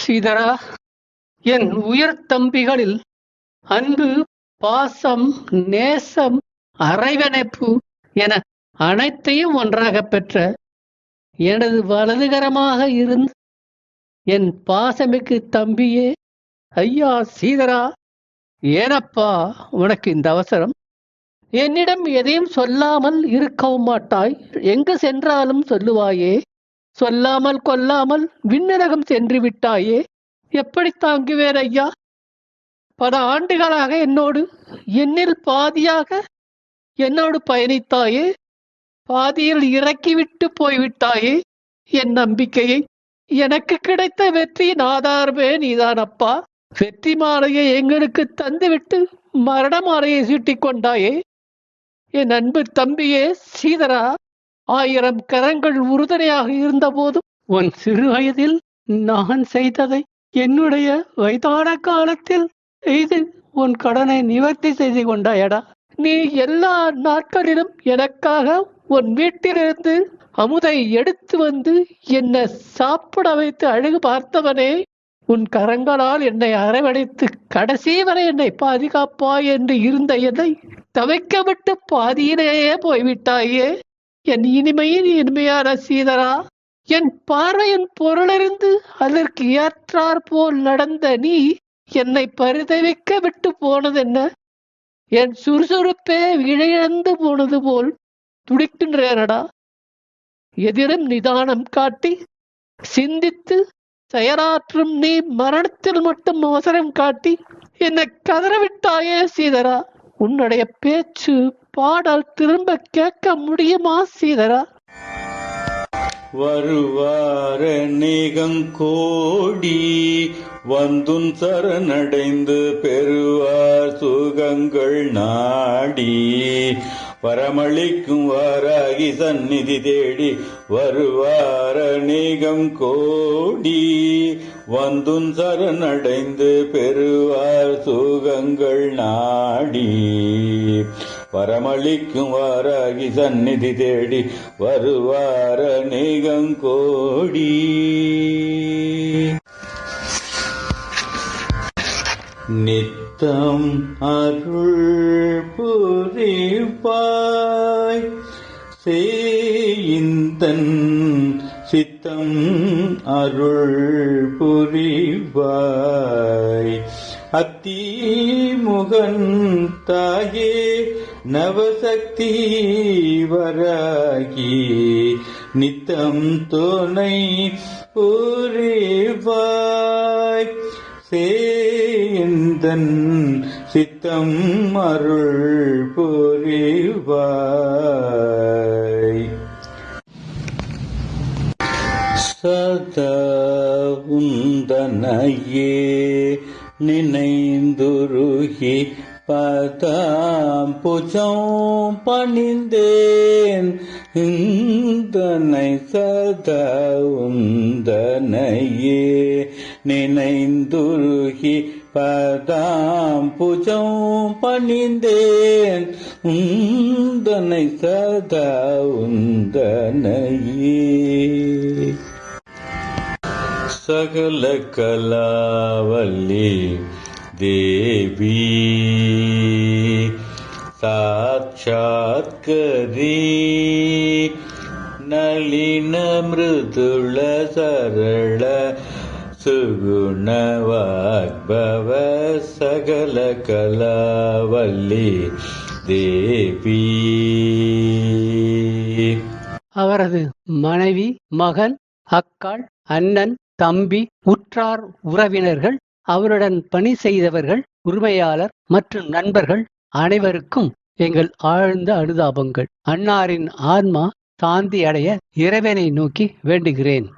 சீதரா என் உயர் தம்பிகளில் அன்பு பாசம் நேசம் அரைவணைப்பு என அனைத்தையும் ஒன்றாக பெற்ற எனது வலதுகரமாக இருந்து என் பாசமிக்கு தம்பியே ஐயா சீதரா ஏனப்பா உனக்கு இந்த அவசரம்? என்னிடம் எதையும் சொல்லாமல் இருக்கவும் மாட்டாய். எங்கு சென்றாலும் சொல்லுவாயே சொல்லாமல் கொல்லாமல் விண்ணரகம் சென்று விட்டாயே. எப்படி தாங்குவேர் ஐயா? பல ஆண்டுகளாக என்னோடு என்னில் பாதியாக என்னோடு பயணித்தாயே. பாதியில் இறக்கிவிட்டு போய்விட்டாயே. என் நம்பிக்கையை எனக்கு கிடைத்த வெற்றியின் ஆதாரமே நீதானப்பா வெற்றி மாலையை எங்களுக்கு தந்துவிட்டு மரண மாலையை சீட்டிக் கொண்டாயே. என் அன்பு தம்பியே சீதரா ஆயிரம் கரங்கள் உறுதுணையாக இருந்த போதும் உன் சிறு வயதில் நான் செய்ததை என்னுடைய வயதான காலத்தில் செய்து உன் கடனை நிவர்த்தி செய்து கொண்டாயடா. நீ எல்லா நாட்களிலும் எனக்காக உன் வீட்டிலிருந்து அமுதை எடுத்து வந்து என்னை சாப்பிட வைத்து அழகு பார்த்தவனே உன் கரங்களால் என்னை அரவணைத்து கடைசி வரை என்னை பாதுகாப்பாய் என்று இருந்த என்னை தவிக்க விட்டு பாதியிலேயே போய்விட்டாயே. என் இனிமையின் இனிமையான சீதரா என் பார்வையின் பொருளறிந்து அதற்கு ஏற்றாற் போல் நடந்த நீ என்னை பரிதவிக்க விட்டு போனதென்ன? என் சுறுசுறுப்பே இழையந்து போனது போல் துடிக்கின்றேனடா. எதிரும் நிதானம் காட்டி சிந்தித்து செயலாற்றும் நீ மரணத்தில் மட்டும் அவசரம் காட்டி என்னை கதறவிட்டாயே சீதரா. உன்னுடைய பேச்சு பாடல் திரும்ப கேட்க முடியுமா சீதரா? வருவார கோடி வந்துன் சரணடைந்து பெறுவார் சுகங்கள் நாடி. வரமளிக்கும் வாராகி சந்நிதி தேடி வருவார கோடி வந்துன் சரணடைந்து பெறுவார் சுகங்கள் நாடி. வரமளிக்கும் வாராகி சந்நிதி தேடி வருவார கோடி. நித்தம் அருள் புரிப்பாய் சேயிந்தன் சித்தம் அருள் புரிவாய். அத்திமுகன் தாயே நவசக்தி வராகி நித்தம் துணை புரிவாய். சேந்தன் சித்தம் அருள் புரிவாய். சதா உந்தனையே நினைந்துருகி பதாம் புஜம் பணிந்தேன். இந்தனை சதா உந்தனையே. நினைந்துருகி பதாம் புஜம் பணிந்தேன். உந்தனை சதா உந்தனையே. சகல கலாவல்லி தேவி. சாட்சாத்கரி நளின மிருதுள சரள சுகுணவாக்பவ சகல கலாவல்லி தேவி. அவரது மனைவி மகன் அக்காள் அண்ணன் தம்பி உற்றார் உறவினர்கள் அவருடன் பணி செய்தவர்கள் உரிமையாளர் மற்றும் நண்பர்கள் அனைவருக்கும் எங்கள் ஆழ்ந்த அனுதாபங்கள். அன்னாரின் ஆன்மா சாந்தி அடைய இறைவனை நோக்கி வேண்டுகிறேன்.